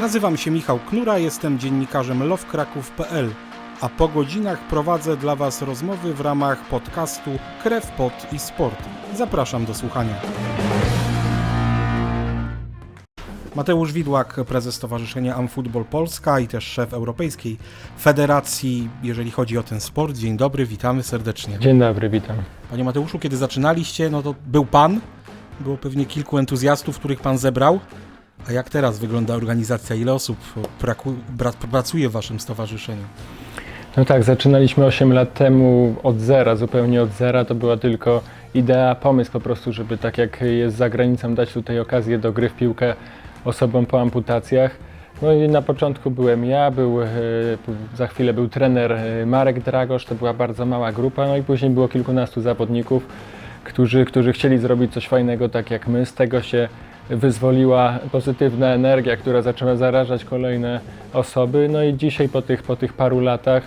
Nazywam się Michał Knura, jestem dziennikarzem lowkraków.pl, a po godzinach prowadzę dla Was rozmowy w ramach podcastu Krew, Pot i Sport. Zapraszam do słuchania. Mateusz Widłak, prezes Stowarzyszenia Amfootball Polska i też szef Europejskiej Federacji, jeżeli chodzi o ten sport. Dzień dobry, witamy serdecznie. Dzień dobry, witam. Panie Mateuszu, kiedy zaczynaliście, no to był Pan, było pewnie kilku entuzjastów, których Pan zebrał. A jak teraz wygląda organizacja? Ile osób pracuje w Waszym stowarzyszeniu? No tak, zaczynaliśmy 8 lat temu od zera, zupełnie od zera. To była tylko idea, pomysł po prostu, żeby tak jak jest za granicą, dać tutaj okazję do gry w piłkę osobom po amputacjach. No i na początku byłem ja, był, e, za chwilę był trener e, Marek Dragosz, to była bardzo mała grupa, no i później było kilkunastu zawodników, którzy, którzy chcieli zrobić coś fajnego tak jak my. Z tego się wyzwoliła pozytywna energia, która zaczęła zarażać kolejne osoby. No i dzisiaj po tych, po tych paru latach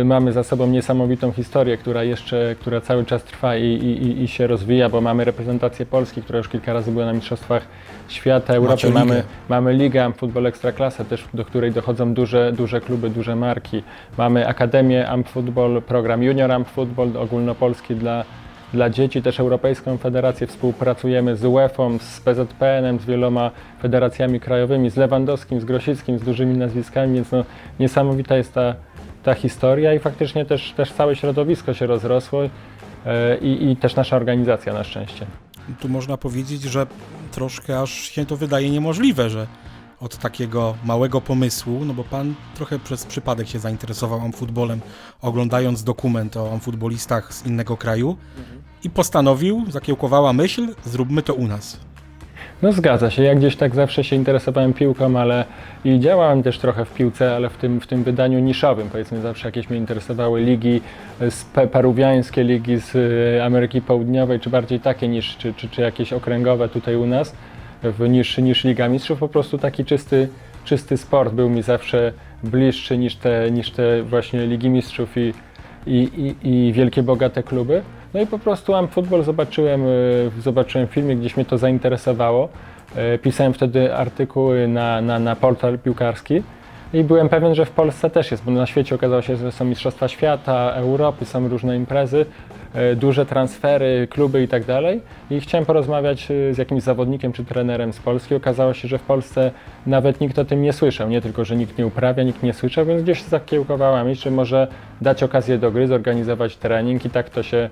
y, mamy za sobą niesamowitą historię, która jeszcze, która cały czas trwa i, i, i się rozwija, bo mamy reprezentację Polski, która już kilka razy była na Mistrzostwach Świata, Europy. Ligę. Mamy, mamy Ligę Futbol Ekstraklasę też, do której dochodzą duże, duże kluby, duże marki. Mamy Akademię Amp Football, program Junior Amp Football ogólnopolski dla dla dzieci, też Europejską Federację, współpracujemy z UEFA, z PZPN-em, z wieloma federacjami krajowymi, z Lewandowskim, z Grosickim, z dużymi nazwiskami, więc no, niesamowita jest ta, ta historia i faktycznie też, też całe środowisko się rozrosło e, i, i też nasza organizacja na szczęście. Tu można powiedzieć, że troszkę aż się to wydaje niemożliwe, że od takiego małego pomysłu, no bo pan trochę przez przypadek się zainteresował amfutbolem, oglądając dokument o amfutbolistach z innego kraju i postanowił, zakiełkowała myśl, zróbmy to u nas. No zgadza się, ja gdzieś tak zawsze się interesowałem piłką, ale i działałem też trochę w piłce, ale w tym, w tym wydaniu niszowym, powiedzmy zawsze jakieś mnie interesowały ligi peruwiańskie, ligi z y, Ameryki Południowej, czy bardziej takie niż, czy, czy, czy jakieś okręgowe tutaj u nas, w, niż, niż Liga Mistrzów, po prostu taki czysty, czysty sport był mi zawsze bliższy niż te, niż te właśnie Ligi Mistrzów i, i, i, i wielkie, bogate kluby. No i po prostu am futbol zobaczyłem, y, zobaczyłem filmik, gdzieś mnie to zainteresowało. Y, Pisałem wtedy artykuły na, na, na portal piłkarski i byłem pewien, że w Polsce też jest, bo na świecie okazało się, że są Mistrzostwa Świata, Europy, są różne imprezy, y, duże transfery, kluby i tak dalej. I chciałem porozmawiać y, z jakimś zawodnikiem czy trenerem z Polski. Okazało się, że w Polsce nawet nikt o tym nie słyszał. Nie tylko, że nikt nie uprawia, nikt nie słyszał, więc gdzieś zakiełkowała myśl, że może dać okazję do gry, zorganizować trening i tak to się,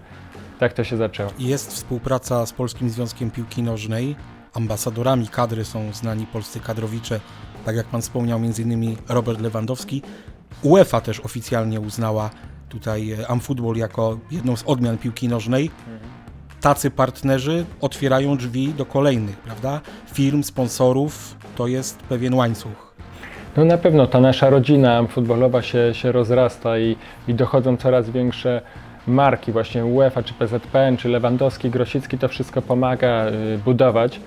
tak to się zaczęło. Jest współpraca z Polskim Związkiem Piłki Nożnej. Ambasadorami kadry są znani polscy kadrowicze, tak jak pan wspomniał, m.in. Robert Lewandowski. UEFA też oficjalnie uznała tutaj e, Amfootball jako jedną z odmian piłki nożnej. Tacy partnerzy otwierają drzwi do kolejnych, prawda? Firm, sponsorów, to jest pewien łańcuch. No na pewno ta nasza rodzina futbolowa się, się rozrasta i, i dochodzą coraz większe marki, właśnie UEFA, czy PZPN, czy Lewandowski, Grosicki, to wszystko pomaga y, budować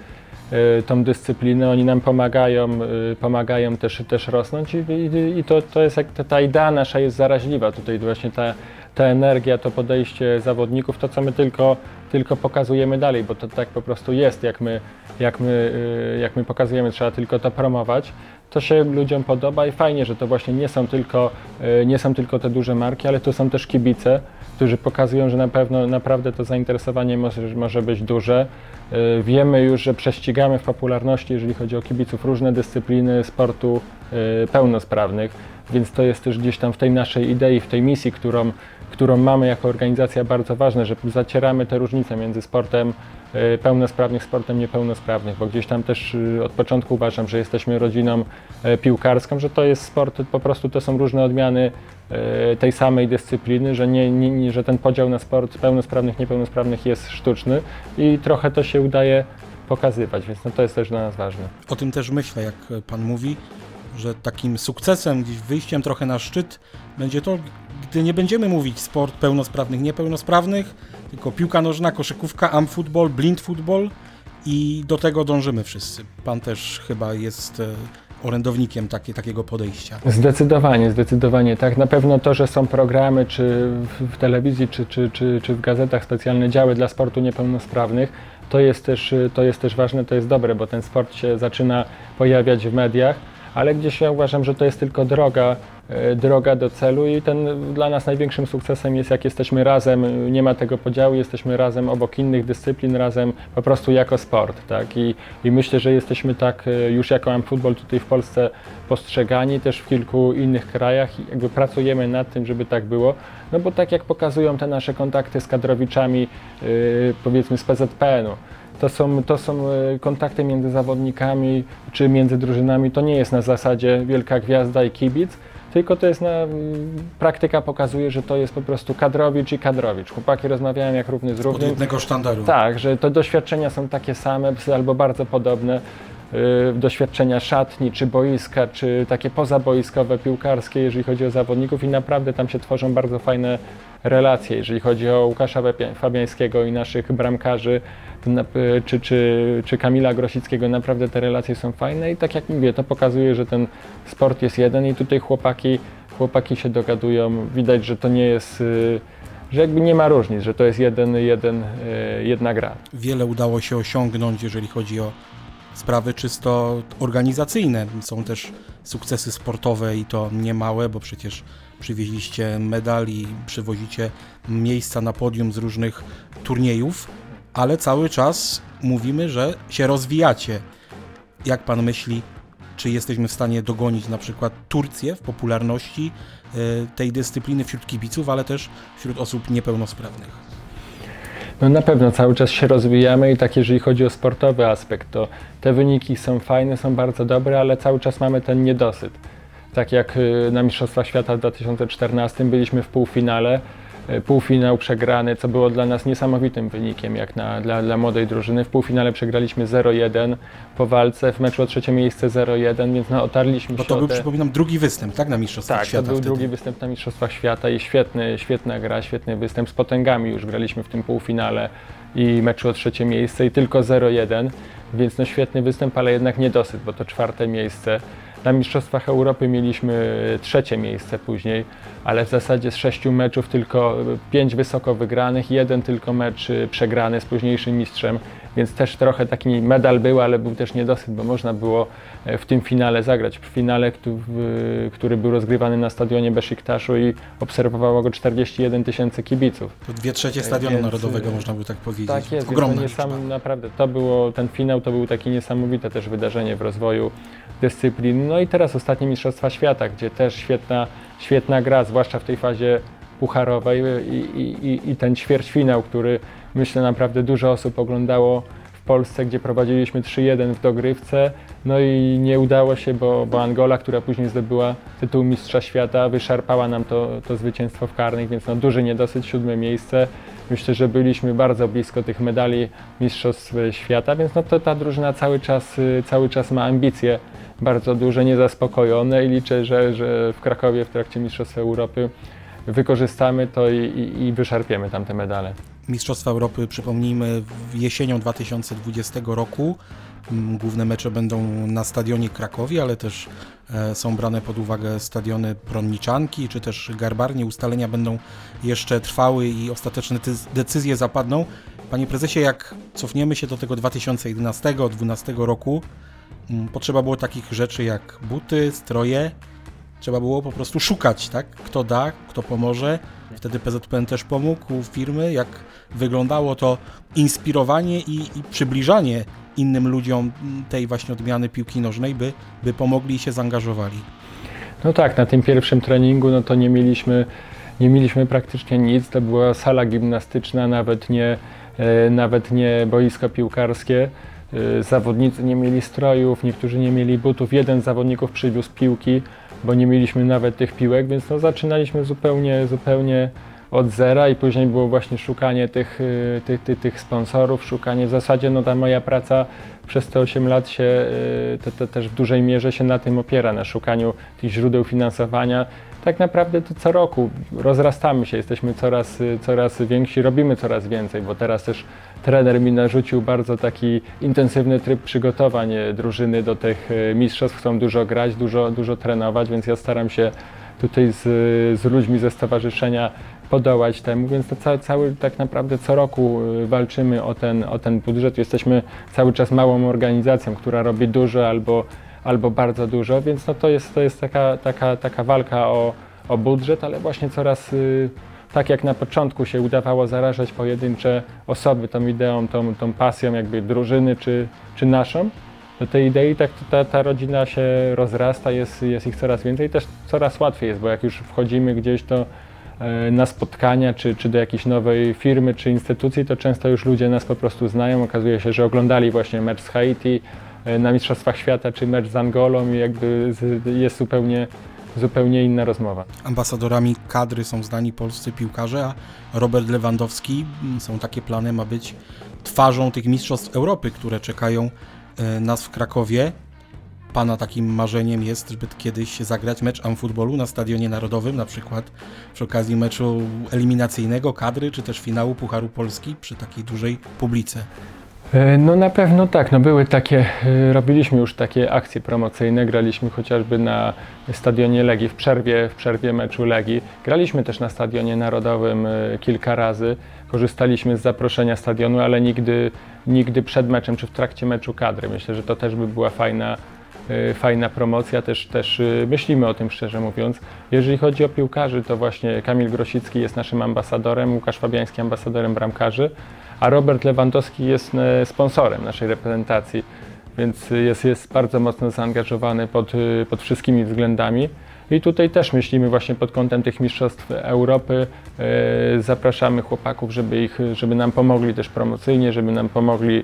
tą dyscyplinę. Oni nam pomagają, y, pomagają też, też rosnąć i, i, i to, to jest jak ta idea nasza jest zaraźliwa. Tutaj właśnie ta, ta energia, to podejście zawodników, to co my tylko, tylko pokazujemy dalej, bo to tak po prostu jest, jak my, jak my, y, jak my pokazujemy, trzeba tylko to promować. To się ludziom podoba i fajnie, że to właśnie nie są tylko, y, nie są tylko te duże marki, ale to są też kibice, którzy pokazują, że na pewno naprawdę to zainteresowanie może, może być duże. Y, Wiemy już, że prześcigamy w popularności, jeżeli chodzi o kibiców, różne dyscypliny sportu pełnosprawnych, więc to jest też gdzieś tam w tej naszej idei, w tej misji, którą, którą mamy jako organizacja bardzo ważne, że zacieramy te różnice między sportem y, pełnosprawnych, sportem niepełnosprawnych, bo gdzieś tam też y, od początku uważam, że jesteśmy rodziną y, piłkarską, że to jest sport, po prostu to są różne odmiany tej samej dyscypliny, że, nie, nie, że ten podział na sport pełnosprawnych, niepełnosprawnych jest sztuczny i trochę to się udaje pokazywać, więc no to jest też dla nas ważne. O tym też myślę, jak pan mówi, że takim sukcesem, gdzieś wyjściem trochę na szczyt będzie to, gdy nie będziemy mówić sport pełnosprawnych, niepełnosprawnych, tylko piłka nożna, koszykówka, amfootball, blind football i do tego dążymy wszyscy. Pan też chyba jest e, orędownikiem takie, takiego podejścia. Zdecydowanie, zdecydowanie tak. Na pewno to, że są programy czy w telewizji, czy, czy, czy, czy w gazetach specjalne działy dla sportu niepełnosprawnych, to jest, też, to jest też ważne, to jest dobre, bo ten sport się zaczyna pojawiać w mediach, ale gdzieś ja uważam, że to jest tylko droga, e, droga do celu i ten dla nas największym sukcesem jest, jak jesteśmy razem, nie ma tego podziału, jesteśmy razem obok innych dyscyplin, razem po prostu jako sport, tak? I, i myślę, że jesteśmy tak e, już jako Amfutbol tutaj w Polsce postrzegani, też w kilku innych krajach i jakby pracujemy nad tym, żeby tak było, no bo tak jak pokazują te nasze kontakty z kadrowiczami, yy, powiedzmy z PZPN-u, to są, to są e, kontakty między zawodnikami czy między drużynami. To nie jest na zasadzie wielka gwiazda i kibic, tylko to jest na. Praktyka pokazuje, że to jest po prostu kadrowicz i kadrowicz. Chłopaki rozmawiają jak równy z Od równym. jednego sztandaru. Tak, że te doświadczenia są takie same albo bardzo podobne. Yy, Doświadczenia szatni, czy boiska, czy takie pozaboiskowe, piłkarskie, jeżeli chodzi o zawodników i naprawdę tam się tworzą bardzo fajne relacje. Jeżeli chodzi o Łukasza Fabiańskiego i naszych bramkarzy, na- y, czy, czy, czy Kamila Grosickiego, naprawdę te relacje są fajne i tak jak mówię, to pokazuje, że ten sport jest jeden i tutaj chłopaki, chłopaki się dogadują. Widać, że to nie jest, y, że jakby nie ma różnic, że to jest jeden, jeden, y, jedna gra. Wiele udało się osiągnąć, jeżeli chodzi o sprawy czysto organizacyjne. Są też sukcesy sportowe i to niemałe, bo przecież przywieźliście medal i przywozicie miejsca na podium z różnych turniejów, ale cały czas mówimy, że się rozwijacie. Jak pan myśli, czy jesteśmy w stanie dogonić na przykład Turcję w popularności e, tej dyscypliny wśród kibiców, ale też wśród osób niepełnosprawnych? No na pewno cały czas się rozwijamy i tak jeżeli chodzi o sportowy aspekt, to te wyniki są fajne, są bardzo dobre, ale cały czas mamy ten niedosyt. Tak jak y, na Mistrzostwach Świata w 2014 byliśmy w półfinale, półfinał przegrany, co było dla nas niesamowitym wynikiem, jak na, dla, dla młodej drużyny. W półfinale przegraliśmy 0-1 po walce, w meczu o trzecie miejsce 0-1, więc no, otarliśmy Bo się to był, te... przypominam, drugi występ, tak, na Mistrzostwach Tak, to Świata był wtedy. drugi występ na Mistrzostwach Świata i świetny, świetna gra, świetny występ. Z potęgami już graliśmy w tym półfinale i meczu o trzecie miejsce i tylko 0-1, więc no świetny występ, ale jednak niedosyt, bo to czwarte miejsce. Na Mistrzostwach Europy mieliśmy trzecie miejsce później, ale w zasadzie z sześciu meczów tylko pięć wysoko wygranych, jeden tylko mecz y, przegrany z późniejszym mistrzem, więc też trochę taki medal był, ale był też niedosyt, bo można było e, w tym finale zagrać. W finale, który był rozgrywany na stadionie Besiktaszu i obserwowało go 41 tysięcy kibiców. To dwie trzecie stadionu Więc, narodowego, y, można by tak powiedzieć. Tak jest, Ogromna to niesam, naprawdę to było, ten finał to był takie niesamowite też wydarzenie w rozwoju dyscyplin. No i teraz ostatnie Mistrzostwa Świata, gdzie też świetna, świetna gra, zwłaszcza w tej fazie pucharowej i, i, i, i ten ćwierćfinał, który myślę naprawdę dużo osób oglądało w Polsce, gdzie prowadziliśmy 3-1 w dogrywce, no i nie udało się, bo, bo Angola, która później zdobyła tytuł Mistrza Świata, wyszarpała nam to, to zwycięstwo w karnych, więc no duży niedosyt, siódme miejsce. Myślę, że byliśmy bardzo blisko tych medali Mistrzostw Świata, więc no to ta drużyna cały czas, cały czas ma ambicje bardzo duże, niezaspokojone i liczę, że, że w Krakowie w trakcie Mistrzostw Europy wykorzystamy to i, i, i wyszarpiemy tam te medale. Mistrzostwa Europy, przypomnijmy, jesienią 2020 roku. Mm, Główne mecze będą na stadionie Krakowie, ale też e, są brane pod uwagę stadiony Prądniczanki, czy też Garbarnie. Ustalenia będą jeszcze trwały i ostateczne decyzje zapadną. Panie prezesie, jak cofniemy się do tego 2011-2012 roku, mm, potrzeba było takich rzeczy jak buty, stroje. Trzeba było po prostu szukać, tak? Kto da, kto pomoże. Wtedy PZPN też pomógł firmy, jak wyglądało to inspirowanie i, i przybliżanie innym ludziom tej właśnie odmiany piłki nożnej, by, by pomogli i się zaangażowali. No tak, na tym pierwszym treningu no to nie mieliśmy, nie mieliśmy praktycznie nic. To była sala gimnastyczna, nawet nie, e, nawet nie boisko piłkarskie. E, Zawodnicy nie mieli strojów, niektórzy nie mieli butów. Jeden z zawodników przywiózł piłki, bo nie mieliśmy nawet tych piłek, więc no zaczynaliśmy zupełnie, zupełnie od zera i później było właśnie szukanie tych, y, tych, tych, tych sponsorów, szukanie w zasadzie no ta moja praca przez te 8 lat się y, to, to też w dużej mierze się na tym opiera, na szukaniu tych źródeł finansowania. Tak naprawdę to co roku rozrastamy się, jesteśmy coraz, coraz więksi, robimy coraz więcej, bo teraz też trener mi narzucił bardzo taki intensywny tryb przygotowań y, drużyny do tych y, mistrzostw, chcą dużo grać, dużo, dużo trenować, więc ja staram się tutaj z, z ludźmi ze stowarzyszenia podołać temu, więc to cały, cały tak naprawdę co roku y, walczymy o ten, o ten budżet. Jesteśmy cały czas małą organizacją, która robi dużo albo, albo bardzo dużo, więc no to jest, to jest taka, taka, taka walka o, o budżet, ale właśnie coraz y, tak jak na początku się udawało zarażać pojedyncze osoby tą ideą, tą, tą pasją jakby drużyny czy, czy naszą, do tej idei tak ta, ta rodzina się rozrasta, jest, jest ich coraz więcej i też coraz łatwiej jest, bo jak już wchodzimy gdzieś to e, na spotkania, czy, czy do jakiejś nowej firmy, czy instytucji, to często już ludzie nas po prostu znają. Okazuje się, że oglądali właśnie mecz z Haiti na Mistrzostwach Świata, czy mecz z Angolą i jakby jest zupełnie, zupełnie inna rozmowa. Ambasadorami kadry są znani polscy piłkarze, a Robert Lewandowski, mm, są takie plany, ma być twarzą tych Mistrzostw Europy, które czekają e, nas w Krakowie. Pana takim marzeniem jest, żeby kiedyś zagrać mecz amfutbolu na Stadionie Narodowym, na przykład przy okazji meczu eliminacyjnego kadry, czy też finału Pucharu Polski przy takiej dużej publice. E, No na pewno tak, no były takie, e, robiliśmy już takie akcje promocyjne, graliśmy chociażby na stadionie Legii w przerwie, w przerwie meczu Legii. Graliśmy też na stadionie narodowym e, kilka razy, korzystaliśmy z zaproszenia stadionu, ale nigdy, nigdy przed meczem czy w trakcie meczu kadry. Myślę, że to też by była fajna, fajna promocja, też, też myślimy o tym szczerze mówiąc. Jeżeli chodzi o piłkarzy, to właśnie Kamil Grosicki jest naszym ambasadorem, Łukasz Fabiański ambasadorem bramkarzy, a Robert Lewandowski jest e, sponsorem naszej reprezentacji, więc jest, jest bardzo mocno zaangażowany pod, e, pod wszystkimi względami. I tutaj też myślimy właśnie pod kątem tych mistrzostw Europy. E, Zapraszamy chłopaków, żeby, ich, żeby nam pomogli też promocyjnie, żeby nam pomogli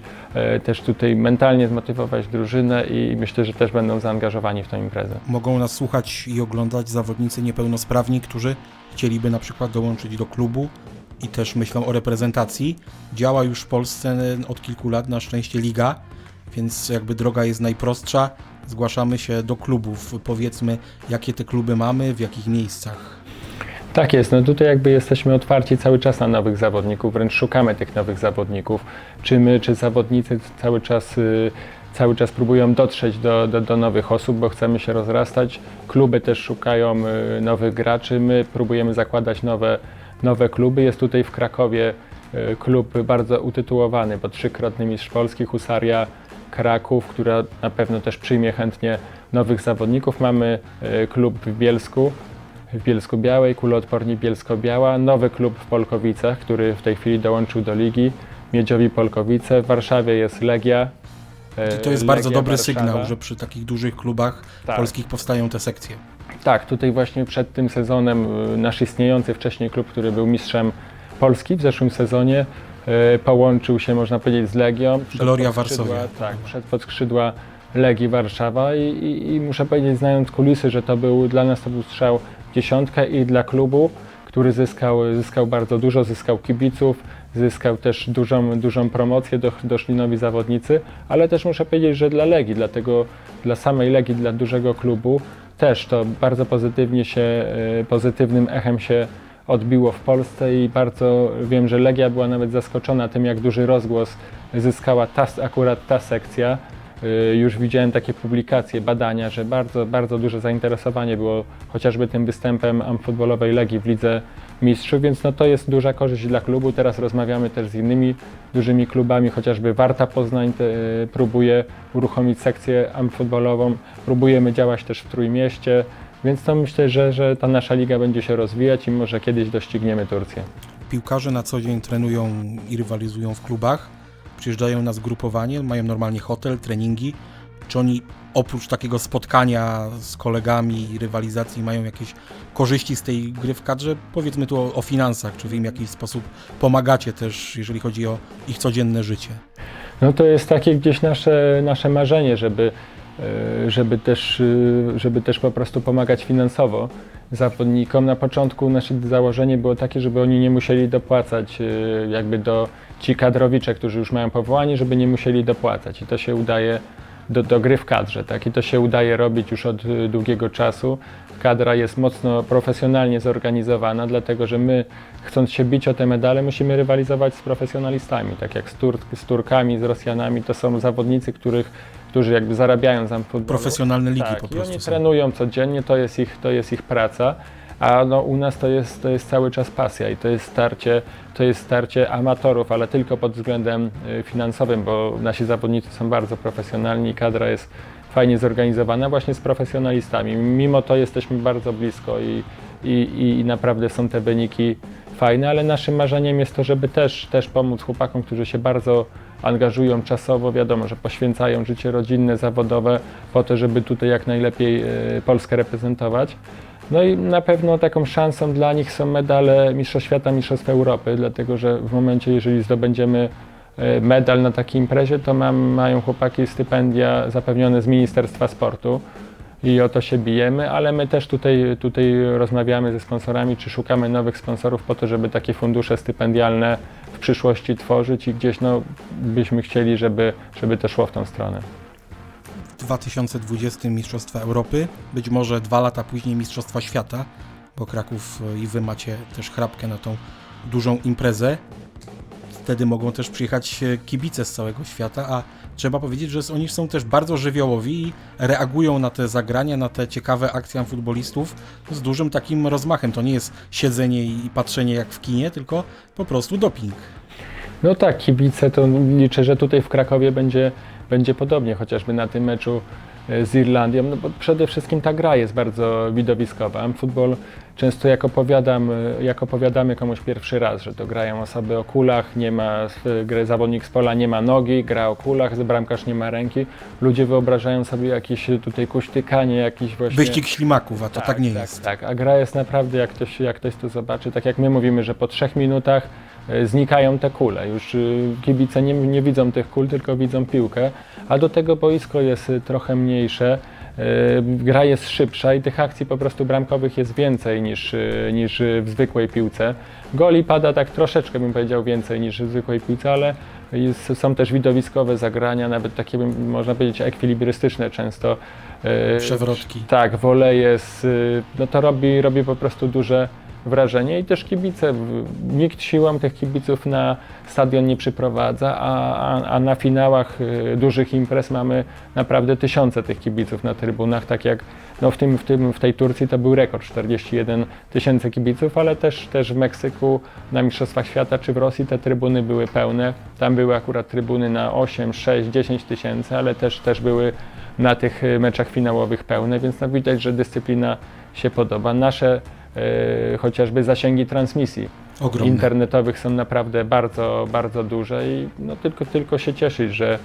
też tutaj mentalnie zmotywować drużynę i myślę, że też będą zaangażowani w tę imprezę. Mogą nas słuchać i oglądać zawodnicy niepełnosprawni, którzy chcieliby na przykład dołączyć do klubu i też myślą o reprezentacji. Działa już w Polsce od kilku lat na szczęście liga, więc jakby droga jest najprostsza. Zgłaszamy się do klubów. Powiedzmy, jakie te kluby mamy, w jakich miejscach. Tak jest, no tutaj jakby jesteśmy otwarci cały czas na nowych zawodników, wręcz szukamy tych nowych zawodników. Czy my, czy zawodnicy cały czas, y, cały czas próbują dotrzeć do, do, do nowych osób, bo chcemy się rozrastać. Kluby też szukają y, nowych graczy, my próbujemy zakładać nowe, nowe kluby. Jest tutaj w Krakowie y, klub bardzo utytułowany, bo trzykrotny mistrz Polski, Husaria Kraków, która na pewno też przyjmie chętnie nowych zawodników. Mamy y, klub w Bielsku, w Bielsku Białej, kuloodporni Bielsko-Biała, nowy klub w Polkowicach, który w tej chwili dołączył do ligi, Miedziowi Polkowice, w Warszawie jest Legia. e, I to jest bardzo Legia dobry Warszawa. sygnał, że przy takich dużych klubach Tak. polskich powstają te sekcje. Tak, tutaj właśnie przed tym sezonem y, nasz istniejący wcześniej klub, który był mistrzem Polski w zeszłym sezonie, y, połączył się, można powiedzieć, z Legią. Gloria Varsovia. Tak, wszedł pod skrzydła Legii Warszawa i, i, i muszę powiedzieć, znając kulisy, że to był, dla nas to był strzał dziesiątkę i dla klubu, który zyskał, zyskał bardzo dużo, zyskał kibiców, zyskał też dużą, dużą promocję, do, doszli nowi zawodnicy, ale też muszę powiedzieć, że dla Legii, dlatego dla samej Legii, dla dużego klubu też to bardzo pozytywnie się, e, pozytywnym echem się odbiło w Polsce i bardzo wiem, że Legia była nawet zaskoczona tym, jak duży rozgłos zyskała ta, akurat ta sekcja. Y, Już widziałem takie publikacje, badania, że bardzo, bardzo duże zainteresowanie było chociażby tym występem amfutbolowej Legii w Lidze Mistrzów, więc no to jest duża korzyść dla klubu. Teraz rozmawiamy też z innymi dużymi klubami, chociażby Warta Poznań te, y, próbuje uruchomić sekcję amfutbolową, próbujemy działać też w Trójmieście, więc to myślę, że, że ta nasza liga będzie się rozwijać i może kiedyś dościgniemy Turcję. Piłkarze na co dzień trenują i rywalizują w klubach, przyjeżdżają na zgrupowanie, mają normalnie hotel, treningi. Czy oni oprócz takiego spotkania z kolegami i rywalizacji mają jakieś korzyści z tej gry w kadrze? Powiedzmy tu o, o finansach, czy wy im w jakiś sposób pomagacie też, jeżeli chodzi o ich codzienne życie? No to jest takie gdzieś nasze, nasze marzenie, żeby, e, żeby, też, e, żeby też po prostu pomagać finansowo zawodnikom. Na początku nasze założenie było takie, żeby oni nie musieli dopłacać e, jakby do ci kadrowicze, którzy już mają powołanie, żeby nie musieli dopłacać i to się udaje do, do gry w kadrze, tak? I to się udaje robić już od e, długiego czasu. Kadra jest mocno profesjonalnie zorganizowana, dlatego że my, chcąc się bić o te medale, musimy rywalizować z profesjonalistami, tak jak z, Tur z Turkami, z Rosjanami. To są zawodnicy, których, którzy jakby zarabiają za futbolu. Profesjonalne ligi tak, po i prostu oni są. trenują codziennie, to jest ich, to jest ich praca. A no, u nas to jest, to jest cały czas pasja i to jest starcie, to jest starcie amatorów, ale tylko pod względem y, finansowym, bo nasi zawodnicy są bardzo profesjonalni, kadra jest, fajnie zorganizowana właśnie z profesjonalistami. Mimo to jesteśmy bardzo blisko i, i, i naprawdę są te wyniki fajne, ale naszym marzeniem jest to, żeby też, też pomóc chłopakom, którzy się bardzo angażują czasowo, wiadomo, że poświęcają życie rodzinne, zawodowe po to, żeby tutaj jak najlepiej e, Polskę reprezentować. No i na pewno taką szansą dla nich są medale Mistrzostw Świata, Mistrzostw Europy, dlatego że w momencie, jeżeli zdobędziemy e, medal na takiej imprezie, to mam, mają chłopaki stypendia zapewnione z Ministerstwa Sportu i o to się bijemy, ale my też tutaj, tutaj rozmawiamy ze sponsorami, czy szukamy nowych sponsorów po to, żeby takie fundusze stypendialne w przyszłości tworzyć i gdzieś no, byśmy chcieli, żeby, żeby to szło w tą stronę. W 2020 Mistrzostwa Europy, być może dwa lata później Mistrzostwa Świata, bo Kraków i Wy macie też chrapkę na tą dużą imprezę. Wtedy mogą też przyjechać e, kibice z całego świata, a trzeba powiedzieć, że oni są też bardzo żywiołowi i reagują na te zagrania, na te ciekawe akcje futbolistów z dużym takim rozmachem. To nie jest siedzenie i patrzenie jak w kinie, tylko po prostu doping. No tak, kibice to liczę, że tutaj w Krakowie będzie, będzie podobnie, chociażby na tym meczu e, z Irlandią, no bo przede wszystkim ta gra jest bardzo widowiskowa. Futbol często jak opowiadam, e, jak opowiadamy komuś pierwszy raz, że to grają osoby o kulach, nie ma gry zawodnik z pola nie ma nogi, gra o kulach, bramkarz nie ma ręki. Ludzie wyobrażają sobie jakieś tutaj kuśtykanie, jakiś właśnie... Wyścig ślimaków, a to tak, nie jest. Tak, a gra jest naprawdę, jak ktoś, jak ktoś to zobaczy, tak jak my mówimy, że po trzech minutach e, znikają te kule. Już kibice nie, nie widzą tych kul, tylko widzą piłkę, a do tego boisko jest trochę mniejsze. Y, Gra jest szybsza i tych akcji po prostu bramkowych jest więcej niż, y, niż w zwykłej piłce. Goli pada tak troszeczkę bym powiedział więcej niż w zwykłej piłce, ale jest, są też widowiskowe zagrania, nawet takie można powiedzieć ekwilibrystyczne często. Y, Przewrotki. tak, woleje, y, no to robi, robi po prostu duże wrażenie i też kibice. Nikt siłą tych kibiców na stadion nie przyprowadza, a, a, a na finałach y, dużych imprez mamy naprawdę tysiące tych kibiców na trybunach, tak jak no w, tym, w, tym, w tej Turcji to był rekord 41 tysięcy kibiców, ale też, też w Meksyku na Mistrzostwach Świata czy w Rosji te trybuny były pełne. Tam były akurat trybuny na 8, 6, 10 tysięcy, ale też, też były na tych y, meczach finałowych pełne, więc no widać, że dyscyplina się podoba. Nasze chociażby zasięgi transmisji Ogromne. internetowych są naprawdę bardzo, bardzo duże i no tylko, tylko się cieszyć, że,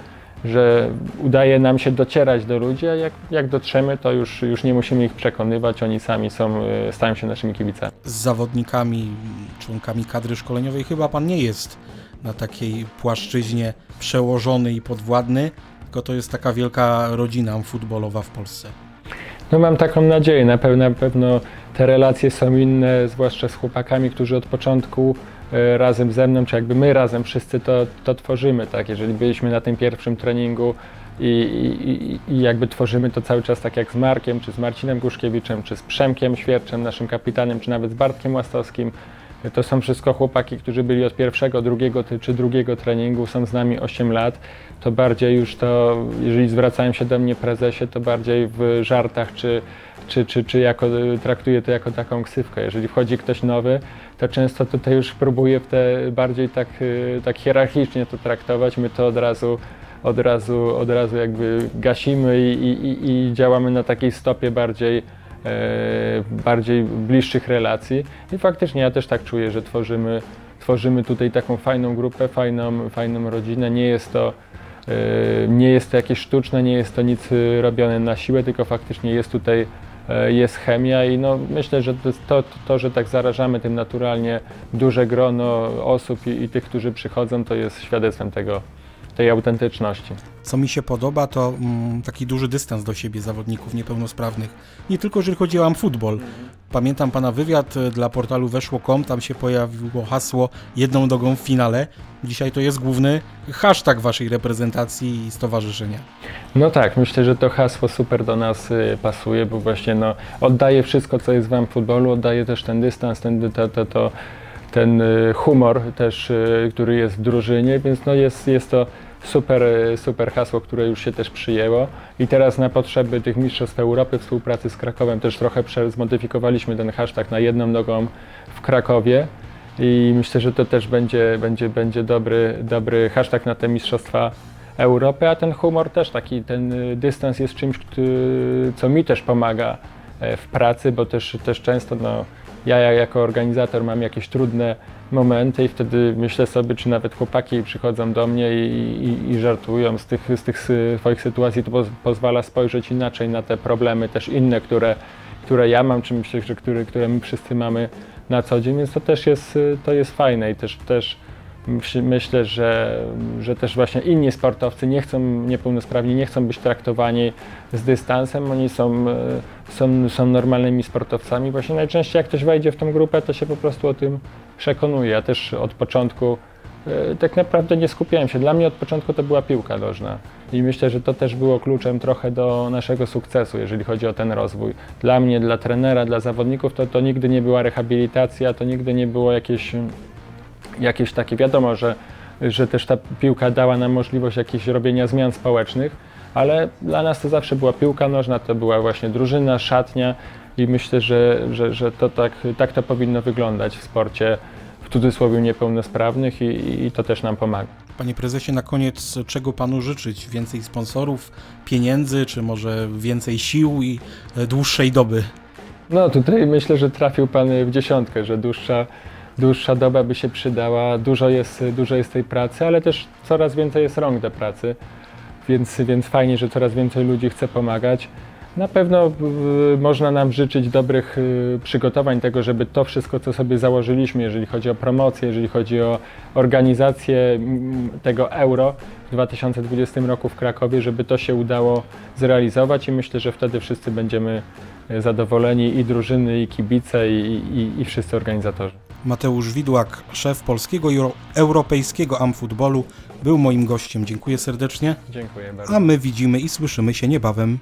że udaje nam się docierać do ludzi, a jak, jak dotrzemy, to już, już nie musimy ich przekonywać, oni sami są, y, stają się naszymi kibicami. z zawodnikami, członkami kadry szkoleniowej chyba pan nie jest na takiej płaszczyźnie przełożony i podwładny, tylko to jest taka wielka rodzina futbolowa w Polsce. No mam taką nadzieję, na pewno, na pewno te relacje są inne, zwłaszcza z chłopakami, którzy od początku e, razem ze mną, czy jakby my razem wszyscy to, to tworzymy, tak? Jeżeli byliśmy na tym pierwszym treningu i, i, i- jakby tworzymy to cały czas tak jak z Markiem, czy z Marcinem Guszkiewiczem, czy z Przemkiem Świerczem, naszym kapitanem, czy nawet z Bartkiem Łastowskim, to są wszystko chłopaki, którzy byli od pierwszego, drugiego czy drugiego treningu, są z nami 8 lat. To bardziej już to, jeżeli zwracają się do mnie prezesie, to bardziej w żartach, czy, czy, czy, czy jako, traktuję to jako taką ksywkę. Jeżeli wchodzi ktoś nowy, to często tutaj już próbuję w te bardziej tak, y, tak hierarchicznie to traktować. My to od razu, od razu, od razu jakby gasimy i, i, i- działamy na takiej stopie bardziej bardziej bliższych relacji. I faktycznie ja też tak czuję, że tworzymy, tworzymy tutaj taką fajną grupę, fajną, fajną rodzinę. Nie jest to e, nie jest to jakieś sztuczne, nie jest to nic e, robione na siłę, tylko faktycznie jest tutaj e, jest chemia i no, myślę, że to, to, to, że tak zarażamy tym naturalnie duże grono osób i, i tych, którzy przychodzą, to jest świadectwem tego, tej autentyczności. Co mi się podoba, to mm, taki duży dystans do siebie zawodników niepełnosprawnych. Nie tylko jeżeli chodzi o futbol. Pamiętam pana wywiad e, dla portalu weszło.com, tam się pojawiło hasło jedną nogą w finale. Dzisiaj to jest główny hashtag waszej reprezentacji i stowarzyszenia. No tak, myślę, że to hasło super do nas y, pasuje, bo właśnie no, oddaje wszystko, co jest wam w futbolu, oddaje też ten dystans, ten, to, to, to, ten y, humor też, y, który jest w drużynie, więc no jest, jest to super, y, super hasło, które już się też przyjęło. I teraz na potrzeby tych Mistrzostw Europy, współpracy z Krakowem też trochę zmodyfikowaliśmy ten hashtag na jedną nogą w Krakowie. I myślę, że to też będzie, będzie, będzie dobry, dobry hashtag na te mistrzostwa Europy, a ten humor też taki, ten dystans jest czymś, co mi też pomaga e, w pracy, bo też, też często no, ja ja jako organizator mam jakieś trudne momenty i wtedy myślę sobie, czy nawet chłopaki przychodzą do mnie i, i, i żartują z tych, z tych swoich sytuacji, to poz, pozwala spojrzeć inaczej na te problemy też inne, które, które ja mam, czy myślę, że które, które my wszyscy mamy na co dzień, więc to też jest, y, to jest fajne i też, też myślę, że, że też właśnie inni sportowcy nie chcą, niepełnosprawni nie chcą być traktowani z dystansem, oni są, e, są, są normalnymi sportowcami. Właśnie najczęściej jak ktoś wejdzie w tą grupę, to się po prostu o tym przekonuje. Ja też od początku e, tak naprawdę nie skupiałem się. Dla mnie od początku to była piłka nożna i myślę, że to też było kluczem trochę do naszego sukcesu, jeżeli chodzi o ten rozwój. Dla mnie, dla trenera, dla zawodników to, to nigdy nie była rehabilitacja, to nigdy nie było jakieś jakieś takie, wiadomo, że, że też ta piłka dała nam możliwość jakichś robienia zmian społecznych, ale dla nas to zawsze była piłka nożna, to była właśnie drużyna, szatnia i myślę, że, że, że to tak, tak to powinno wyglądać w sporcie w cudzysłowie niepełnosprawnych i, i to też nam pomaga. Panie prezesie, na koniec czego panu życzyć? Więcej sponsorów, pieniędzy, czy może więcej sił i e, dłuższej doby? No tutaj myślę, że trafił Pan w dziesiątkę, że dłuższa, dłuższa doba by się przydała. Dużo jest, dużo jest tej pracy, ale też coraz więcej jest rąk do pracy, więc, więc fajnie, że coraz więcej ludzi chce pomagać. Na pewno można nam życzyć dobrych y, przygotowań tego, żeby to wszystko, co sobie założyliśmy, jeżeli chodzi o promocję, jeżeli chodzi o organizację tego euro w 2020 roku w Krakowie, żeby to się udało zrealizować i myślę, że wtedy wszyscy będziemy y, zadowoleni i drużyny, i kibice, i, i, i wszyscy organizatorzy. Mateusz Widłak, szef polskiego i euro- europejskiego amfutbolu, był moim gościem. Dziękuję serdecznie, Dziękuję bardzo. a my widzimy i słyszymy się niebawem.